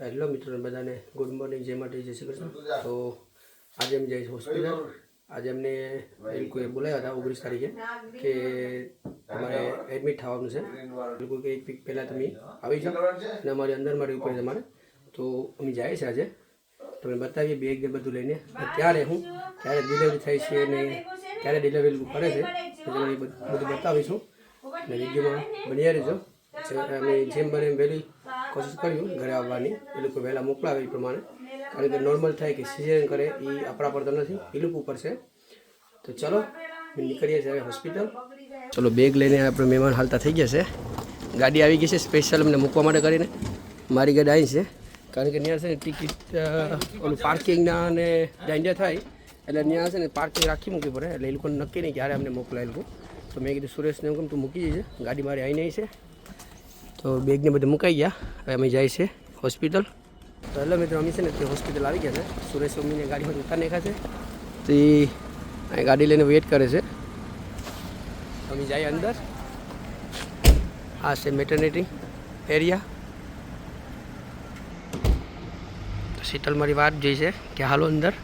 Hello મિત્રો બધાને. Good morning જય માટે જય શ્રી કૃષ્ણ. તો આજે અમે જઈશ હોસ્પિટલ. આજે અમને એ લોકોએ બોલાવ્યા હતા ઓગણીસ તારીખે કે તમારે એડમિટ થવાનું છે. બિલકુલ લોકો કે એક વીક પહેલાં તમે આવી જાઓ અને અમારી અંદર મારી ઉપર તમારે. તો અમે જાય છે આજે. તમે બતાવીએ બેગ ને બધું લઈને. ત્યારે હું, ક્યારે ડિલિવરી થાય છે અને ક્યારે ડિલિવરી કરે છે તમને બધું બતાવીશું. અને વિડીયોમાં બન્યા રહેજો. અમે જેમ બને એમ વહેલી કોશિશ કર્યું ઘરે આવવાની. એ લોકો વહેલા મોકલાવે એ પ્રમાણે. કારણ કે નોર્મલ થાય કે સિઝન કરે, એ આપણા પર તો નથી. એ લોકો ઉપર છે. તો ચલો નીકળીએ છીએ હોસ્પિટલ ચલો બેગ લઈને આપણે મહેમાન હાલતા થઈ ગયા છે. ગાડી આવી ગઈ છે સ્પેશિયલ અમને મૂકવા માટે કરીને. મારી ગાડી આવી છે. કારણ કે ત્યાં છે ને ટિકિટ ઓલું પાર્કિંગના અને દાંડિયા થાય. એટલે ત્યાં છે ને પાર્કિંગ રાખી મૂકવી પડે. એટલે એ લોકોને નક્કી નહીં ક્યારે અમને મોકલાય એ લોકો તો મેં કીધું, સુરેશને એમ કેમ તું મૂકી જજે ગાડી મારી આવી નહીં છે. તો બેગને બધું મુકાઈ ગયા. હવે અમે જાય છે હોસ્પિટલ. તો હેલો મિત્રો, અમે છે ને તે હોસ્પિટલ આવી ગયા છે. સુરેશ મમ્મીને ગાડીમાં ઉતાર નાખ્યા છે. તે અહીં ગાડી લઈને વેઇટ કરે છે. અમે જઈએ અંદર. આ છે મેટર્નિટી એરિયા તો શીતલ મારી વાત જોઈ છે કે હાલો અંદર.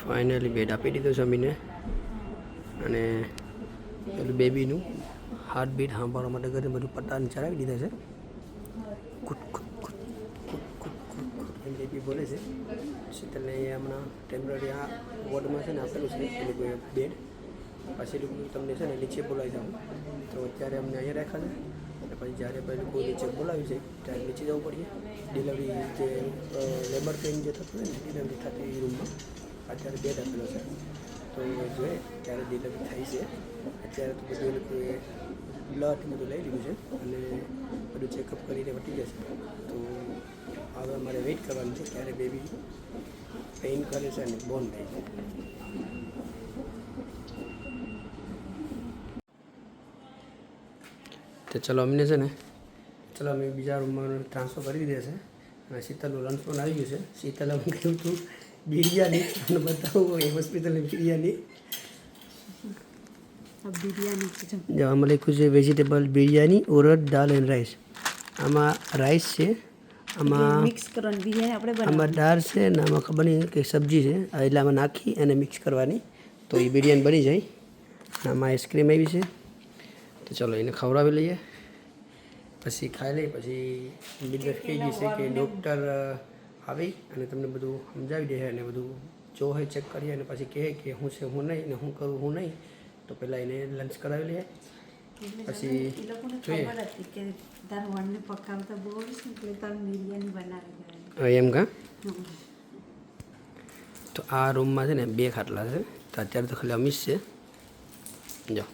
ફાઇનલી બેડ આપી દીધો છે અમીને અને પેલું બેબીનું હાર્ટ બીટ સાંભળવા માટે ઘરે બધું પટ્ટાને ચડાવી દીધા છે. કુટ બેબી બોલે છે. શીતલને અહીંયા હમણાં ટેમ્પરરી આ વોર્ડમાં છે ને આપેલું છે, એ બેડ પછી તમને છે ને નીચે બોલાવી જાઉં. તો અત્યારે અમને અહીંયા રાખ્યા છે. પછી જ્યારે પછી કોઈ નીચે બોલાવી છે, ત્યારે નીચે જવું પડીએ. ડિલિવરી જે લેબર પેઇન જે થતું હોય ને ડિલિવરી થતી એ રૂમમાં અત્યારે બે દાખલો છે. તો એ જોઈએ ત્યારે ડિલિવરી થાય છે. અત્યારે તો બધું લોકોએ બ્લડ બધું લઈ લીધું છે અને બધું ચેકઅપ કરીને વટી જશે તો હવે અમારે વેઇટ કરવાનું છે ક્યારે બેબી પેઇન કરે છે અને બોન થાય છે. તો ચલો અમને છે ને ચલો અમે બીજા રૂમમાં ટ્રાન્સફર કરી દીધા છે. અને શીતલનું લંચ પણ આવી ગયું છે. શીતલ અમે કહ્યું હતું બિરયાની నన్ను బతావు ఏ హాస్పిటల్ బిర్యానీ આમાં લખ્યું છે વેજીટેબલ બિરયાની ઓરડ દાલ એન્ડ રાઈસ આમાં રાઈસ છે આમાં મિક્સ કરવાની બિરયાની આપણે આમાં દાળ છે ને આમાં ખબર નહીં કે સબ્જી છે એટલે આમાં નાખી અને મિક્સ કરવાની તો એ બિરયાની બની જાય આમાં આઈસ્ક્રીમ આવી છે તો ચલો એને ખવડાવી લઈએ પછી ખાઈ લઈએ પછી ડિલિવર થઈ જશે કે ડૉક્ટર આવી અને તમને બધું સમજાવી દે અને બધું જો હોય ચેક કરીએ અને પછી કહે કે હું છે હું નહીં ને હું કરું હું નહીં તો પહેલાં એને લંચ કરાવી લઈએ. પછી જોઈએ. એમ કા? તો આ રૂમમાં છે ને બે ખાટલા છે. તો અત્યારે તો ખાલી અમીશ છે. જો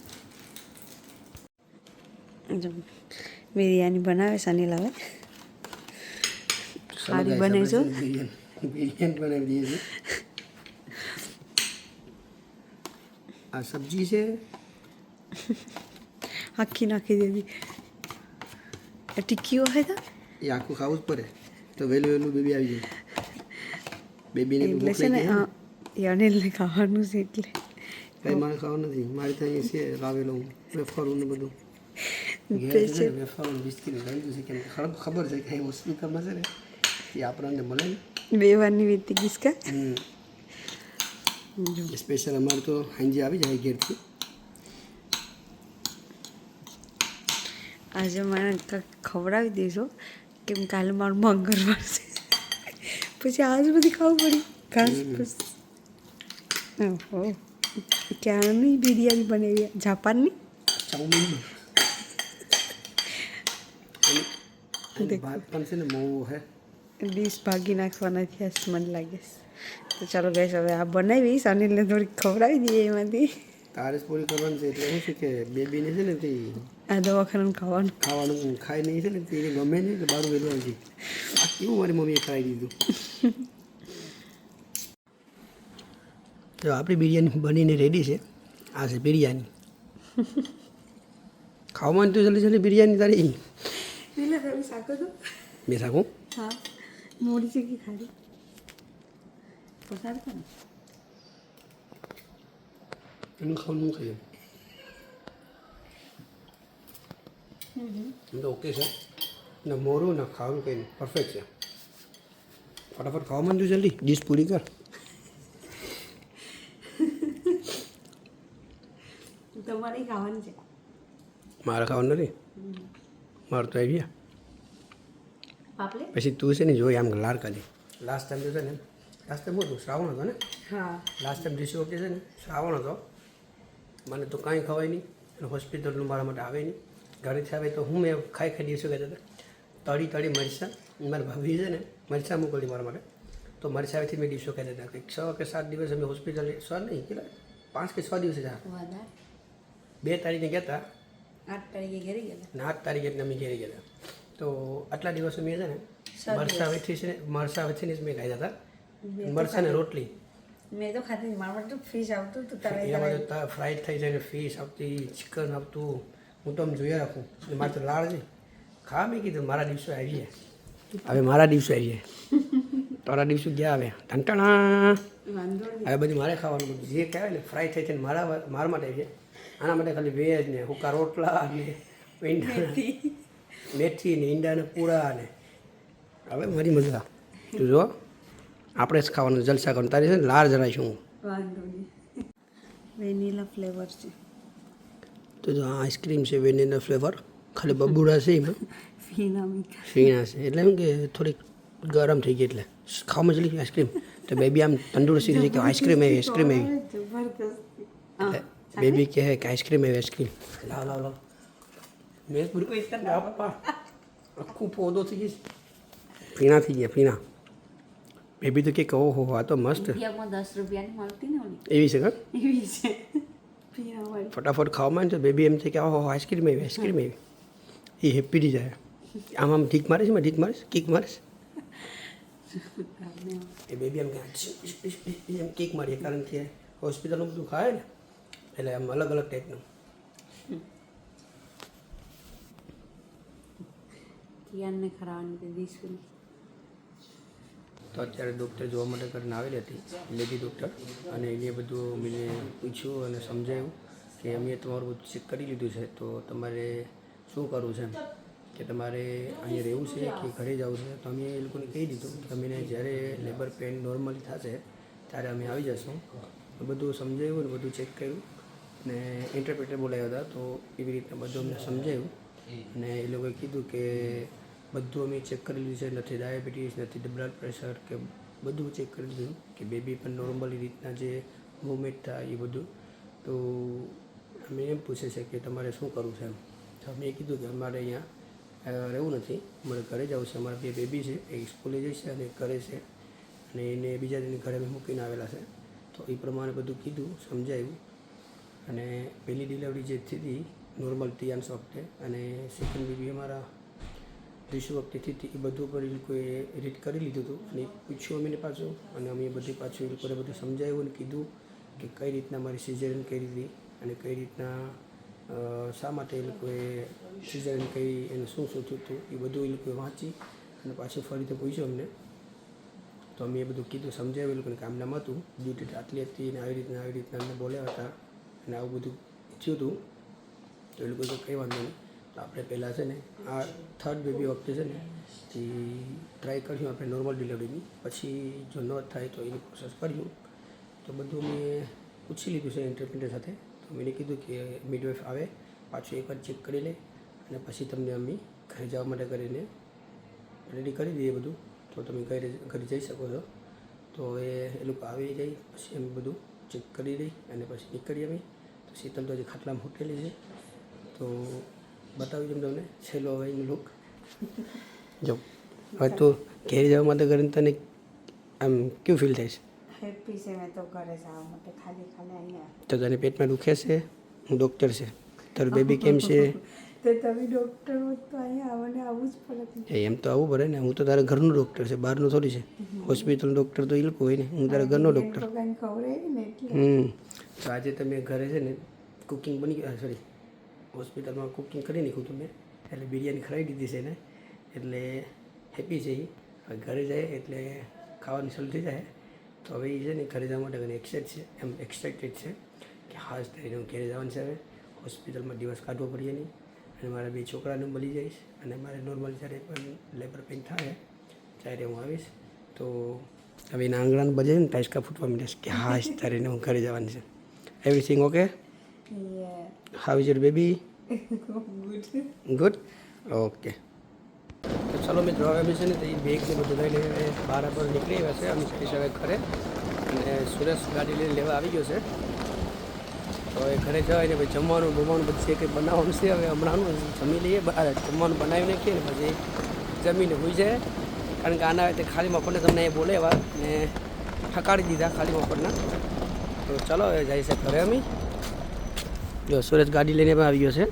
બિરયાની બનાવે છે અનિલ હવે. સારી બને છો બિરયાની બિરયાની બનાવી દઈએ છીએ આ સબ્જી છે આખી નાખી દેવી એ ટિક્કીઓ હોય તો એ આખું ખાવું જ પડે તો વહેલું વહેલું બેબી આવી જાય બેબીને એટલે છે ને એ અનિલને ખાવાનું છે એટલે કંઈ મારે ખાવાનું નથી મારે ત્યાં છે લાવેલું વેફરું ને બધું વેફરું બિસ્કીટ લીધું છે કેમ ખબર છે કે વસ્તુ હોસ્પિટલમાં છે ને એ આપણને મળે બે વારની વીતી ગઈશ કે? સ્પેશિયલ અમારે તો હાંજી આવી જાય ઘેરથી. આજે મને ખવડાવી દેજો. કેમ કાલે મારું મંગળવાર છે. પછી આજ બધી ખાવું પડી. ઘાસ ફૂસ ઓહો. ક્યાંની બિરયાની બનાવી? જાપાનની? ચાઉમીન. ભાત પણ છે ને મોવો હે. ડીશ ભાગી નાખવાના થયા મને લાગે છે. તો ચાલો ગેસ હવે આ બનાવીશ અનિલને થોડીક ખવડાવી દઈએ એમાંથી. તારે પૂરી કરવાની છે એટલે શું છે કે બેબીને છે ને તે આ દવાખાનાનું ખાવાનું. ખાવાનું ખાઈ નહીં છે ને તે ગમે નહીં એટલે બારું વેલું આવી આ કેવું મારી મમ્મીએ ખાઈ દીધું? તો આપણી બિરયાની બનીને રેડી છે. આ છે બિરયાની. ખાવામાં તો જલ્દી જલ્દી બિરયાની તારી. મેં તો શાકું હા. મોડી છે કે ખાલી પસાર કર એનું ખાવાનું હું ખાઈએ એમ તો ઓકે છે ને મોરું ને ખાવાનું કંઈ નહીં પરફેક્ટ છે ફટાફટ ખાવા માંડ્યું જલ્દી ડીશ પૂરી કર તમારે ખાવાનું છે મારે ખાવાનું નથી મારે તો આવી ગયા પાપલે પછી તું છે ને જોઈ આમ લાર કાઢી. લાસ્ટ ટાઈમ તો છે ને લાસ્ટ ટાઈમ હતું? શ્રાવણ હતો ને? હા. લાસ્ટ ટાઈમ જીસુ વખતે છે ને શ્રાવણ હતો. મને તો કાંઈ ખવાય નહીં અને હોસ્પિટલનું મારા માટે આવે નહીં. ઘરેથી આવે તો હું મેં ખાઈ ખાઈ દિવસો કહેતા હતા? તળી તળી મરચાં. મારી ભાભી છે ને મરચાં મોકલી મારા માટે. તો મરચાંથી મેં દિવસો કહેતા હતા કે છ કે સાત દિવસ અમે હોસ્પિટલ છ નહીં કેટલા? પાંચ કે છ દિવસે જા બે તારીખે ગયા હતા આઠ તારીખે ઘેરી ગયા આઠ તારીખે એટલે અમે ઘેરી ગયા હતા તો આટલા દિવસો મેં છે ને મરસા વેઠી છે ને મરસા વેઠીને જ મેં ખાધા હતા. મરસા ને રોટલી. મેં તો ખાધી મારા તો ફિશ આવતું હતું તારે એમાં તો ફ્રાઈડ થઈ જાય ફિશ આવતી ચિકન આવતું. હું તો આમ જોયા રાખું. મારે તો લાળ છે. ખા મેં કીધું મારા દિવસો આવી જાય હવે મારા દિવસો આવી જાય તારા દિવસો ગયા હવે. ટંટણા હવે બધું મારે ખાવાનું બધું. જે કહેવાય ને ફ્રાય થઈ છે ને મારા મારા માટે આવી જાય આના માટે ખાલી વેજ ને હુકા રોટલા ને ઈંડા મેથી ને ઈંડા ને પૂરા ને. હવે મારી મજા. તું જો આપણે જ ખાવાનું જલસા કરવાનું તારી છે ને લાર જરાઈશું હું. વેનીલા ફ્લેવર છે. તો જો આ આઈસ્ક્રીમ છે વેનીલા ફ્લેવર. ખાલી બબુડા છે એમાં. ફીણા છે. એટલે એમ કે થોડીક ગરમ થઈ ગઈ એટલે. ખાવામાં જલી આઈસ્ક્રીમ. તો બેબી આમ તંદુરસ્તી થઈ કે આઈસ્ક્રીમ આવી આઈસ્ક્રીમ આવી એટલે બેબી કહે કે આઈસ્ક્રીમ આવી આઈસ્ક્રીમ. લાવ લાવ લાવ. મેં પૂરું આખું પોદો થઈ ગઈ ફીણા થઈ ગયા ફીણા બેબી તો કે ઓહો આ તો મસ્ત દસ રૂપિયાની મળતી ને એવી છે કર એવી છે ફટાફટ ખાવા માંડ તો બેબી એમ છે કે ઓહો આઈસ્ક્રીમ આવી આઈસ્ક્રીમ આવી એ હેપી થઈ જાય આમ આમ ઢીક મારીશ મેં ઢીક મારીશ કિક મારીશ એ બેબી એમ કે એમ કિક મારીએ કારણ કે હોસ્પિટલનું બધું ખાય ને એટલે આમ અલગ અલગ ટાઈપનું કિયાનને ખરાવાની દીધી તો અત્યારે ડૉક્ટર જોવા માટે કરીને આવેલી હતી, લેડી ડૉક્ટર અને એને બધું મને પૂછ્યું અને સમજાવ્યું કે અમે તમારું ચેક કરી લીધું છે. તો તમારે શું કરવું છે કે તમારે અહીંયા રહેવું છે કે ઘરે જવું છે? તો અમે એ લોકોને કહી દીધું કે અમે જ્યારે લેબર પેન નોર્મલી થશે, ત્યારે અમે આવી જશું બધું સમજાવ્યું ને બધું ચેક કર્યું ને ઇન્ટરપ્રેટર બોલાવ્યા હતા. તો એવી રીતના બધું અમને સમજાવ્યું અને એ લોકોએ કીધું કે બધું અમે ચેક કરી લીધું છે. નથી ડાયાબિટીસ નથી બ્લડ પ્રેશર કે બધું ચેક કરી લીધું કે બેબી પણ નોર્મલી રીતના જે મૂવમેન્ટ થાય એ બધું. તો અમે એમ પૂછે છે કે તમારે શું કરવું છે એમ. તો અમે કીધું કે અમારે અહીંયા રહેવું નથી. અમારે ઘરે જવું છે. અમારા બે બેબી છે. એ સ્કૂલે જાય છે અને ઘરે છે. અને એને બીજા દિને ઘરે અમે મૂકીને આવેલા છે. તો એ પ્રમાણે બધું કીધું સમજાવ્યું અને પહેલી ડિલિવરી જે થઈ હતી નોર્મલ તિયાન્સ વખતે. અને સેકન્ડ બેબી અમારા ત્રીસ વખતેથી એ બધું પર એ લોકોએ રીડ કરી લીધું હતું. અને પૂછ્યું અમે પાછું, અને અમે બધી પાછું એ લોકોને બધું સમજાવ્યું અને કીધું કે કઈ રીતના મારી સિઝરન કરી હતી અને કઈ રીતના શા માટે એ લોકોએ સિઝરન કરી એને શું શું થયું હતું એ બધું એ લોકોએ વાંચી અને પાછું ફરીથી પૂછ્યું અમને. તો અમે એ બધું કીધું, સમજાવ્યું એ લોકોને કામ નામ હતું ડ્યુટી આટલી હતી અને આવી રીતના આવી રીતના અમને બોલ્યા હતા અને આવું બધું થયું હતું. તો એ લોકો કંઈ વાંધો નહીં. તો આપણે પહેલાં છે ને, આ થર્ડ બેબી વખતે છે ને તે ટ્રાય કર્યું આપણે નોર્મલ ડિલિવરીની પછી જો ન થાય તો એની પ્રોસેસ કર્યું. તો બધું મેં પૂછી લીધું છે ઇન્ટરપ્રિટર સાથે. તો મેં કીધું કે મિડવાઇફ આવે, પાછું એકવાર ચેક કરી લે, અને પછી તમને અમે ઘરે જવા માટે કરીને રેડી કરી દઈએ બધું. તો તમે ઘરે ઘરે જઈ શકો છો. તો હવે એ લોકો આવી જાય, પછી અમે બધું ચેક કરી દઈ અને પછી નીકળીએ અમે. તો શીતલ તો હજી ખાટલામાં હોટેલી છે. તો બતાવી દઉં તમને છેલ્લો હવે એનું લુક જો હવે તો ઘેર જવા માટે કરીને તને આમ કેવું ફીલ થાય છે? હેપી છે મેં તો ઘરે જવા માટે ખાલી ખાલી અહીંયા. તો તને પેટમાં દુખે છે? હું ડૉક્ટર છે. તારું બેબી કેમ છે? તો તમે ડૉક્ટર હોત તો અહીંયા આવવાને આવવું જ પડે એમ તો આવવું પડે ને હું તો તારા ઘરનું ડૉક્ટર છે બહારનું થોડી છે. હોસ્પિટલનું ડૉક્ટર તો એ લોકો હોય ને હું તારા ઘરનો ડૉક્ટર હમ. તો આજે તમે ઘરે છે ને કુકિંગ બની ગયા સોરી હોસ્પિટલમાં કુકિંગ કરી નાખ્યું તમે એટલે બિરયાની ખરાઈ દીધી છે ને એટલે હેપી છે એ ઘરે જાય એટલે ખાવાની શરૂ થઈ જાય. તો હવે એ છે ને ઘરે જવા માટે એક્સાઇટ છે, એમ એક્સાઇટેડ છે કે હાશ થઈને હું ઘરે જવાનું છે હવે. હોસ્પિટલમાં દિવસ કાઢવો પડીએ નહીં. અને મારા બે છોકરાને મળી જઈશ અને મારે નોર્મલ જ્યારે પણ લેબર પેઇન થાય ત્યારે હું આવીશ. તો હવે એના આંગણાને બજે ને ટાઈસકા ફૂટવા માંડે કે હાશ તારીને હું ઘરે જવાનું છે. Everything okay how your baby? Baby good okay તો ચાલો મિત્રો, હવે અમે છે ને તો એ બેગ ને બધું લઈને બહાર પર નીકળી ગયા છે. અમે જઈશ હવે ઘરે. અને સુરેશ ગાડી લઈને લેવા આવી ગયો છે. તો એ ઘરે જવાય ને ભાઈ જમવાનું બમવાનું બધું જે કંઈ બનાવવાનું છે, હવે હમણાંનું જમી લઈએ. બહાર જમવાનું બનાવી નાખીએ ને પછી જમીને હોઈ જાય. કારણ કે આના તે ખાલી મફળને તમને એ બોલે એવા ને ફકાડી દીધા ખાલી મફરના તો ચાલો છે ઘરે અમે. જો સુરેશ ગાડી લઈને પણ આવી ગયો છે.